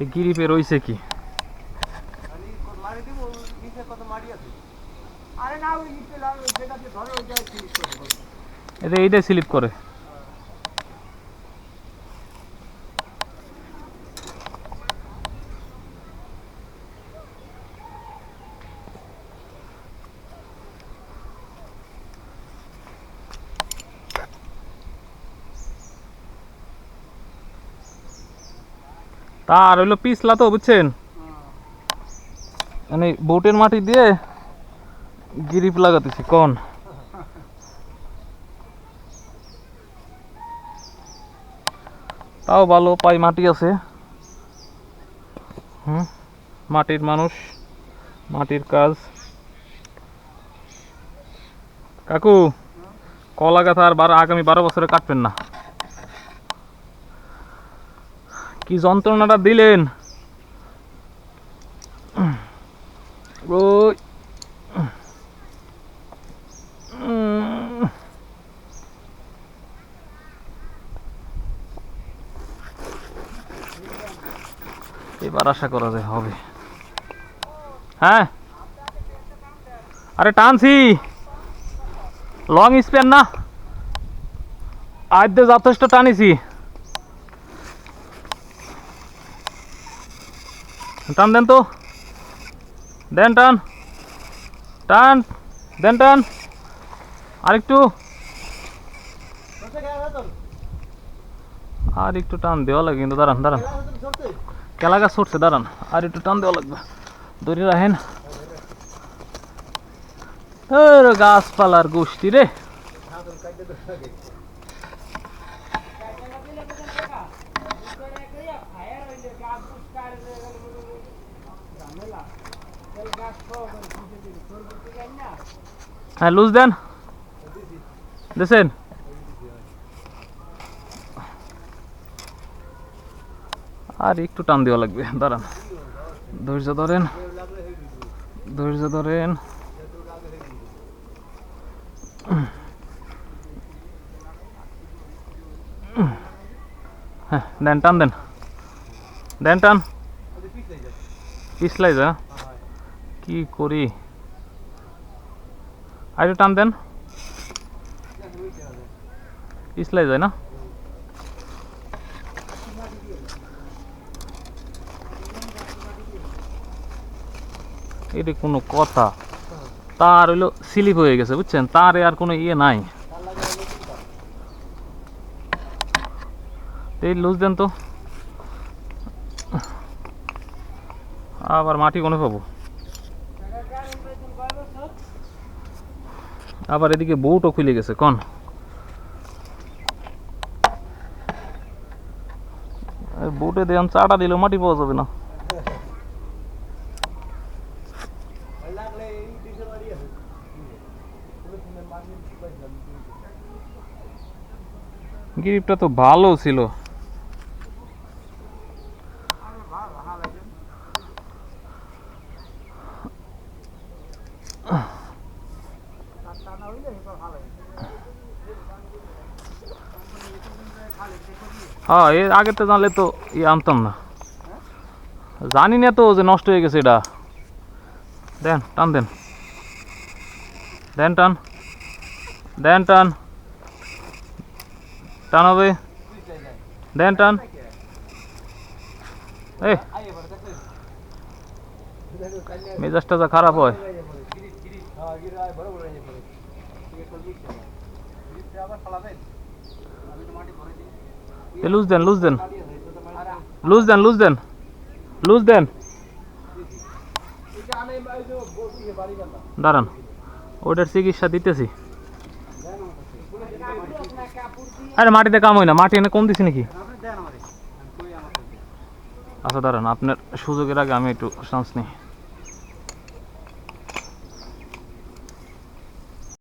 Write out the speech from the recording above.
এই গিরিপে রইছে কি? এটা না স্লিপ নিচে লাল যেটা দিয়ে ধরে ওইটা ফিনিশ করে দেবো। এটা এইটাই স্লিপ করে তার হইল পিছলা তো, বুঝছেন? মানে বোটের মাটি দিয়ে গিরিপ লাগাতেছি, কোন? তাও ভালো পাই মাটি আছে। হুম, মাটির মানুষ, মাটির কাজ। কাকু, কলা গাথা আর বারো আগামী বারো বছরে কাটবেন না। কি যন্ত্রণাটা দিলেন? এবার আশা করা যায় হবে। হ্যাঁ? আরে টানছি। লং স্প্যান না। আজ যথেষ্ট টানিছি। টান দেন তো। দেন টান। টান। দেন টান। আরেকটু। আর একটু টান দেওয়া লাগে কিন্তু, দাঁড়ান দাঁড়ান? কেলা গাছ ছুটছে দাঁড়ান। আর একটু টান দেওয়া লাগবে। দড়ি রাখেন। গাছপালার গোষ্ঠী রে। হ্যাঁ, লুজ দেন। দেখছেন? আর একটু টান দেওয়া লাগবে দাঁড়ান। ধৈর্য ধরেন ধৈর্য ধরেন। হ্যাঁ দেন টান দেন। দেন টান। পিছলাই যা হ্যাঁ, কি করি? আর টান দেন। পিছলাই যায় না? এটা কোনো কথা। তার হইল স্লিপ হয়ে গেছে বুঝছেন? তার আর কোনো ইয়ে নাই। এই লুজ দেন তো। আবার মাটি কোনে পাবো? আবার এদিকে বউটও খুলে গেছে, কন? বউটে দেন চাটা দিলেও মাটি পাওয়া যাবে না? গ্রিপটা তো ভালো ছিল টানা হইলে এবার ভালো হয়। এর আগে তো জানলে তো ইয়ে আনতাম না। জানি না তো যে নষ্ট হয়ে গেছে এটা। দেন, টান দেন। দেন, টান। দেন, টান। টান হবে। দেন, টান। কাইলে মেজাজটা যা খারাপ হয়। লুজ দেন লুজ দেন। লুজ দেন লুজ দেন। দাঁড়ান, ওটার চিকিৎসা দিতেছি। আরে, মাটিতে কাম হয় না। মাটি এনে কম দিছি নাকি। আচ্ছা দাঁড়ান, আপনার সুযোগের আগে আমি একটু চান্স নিই।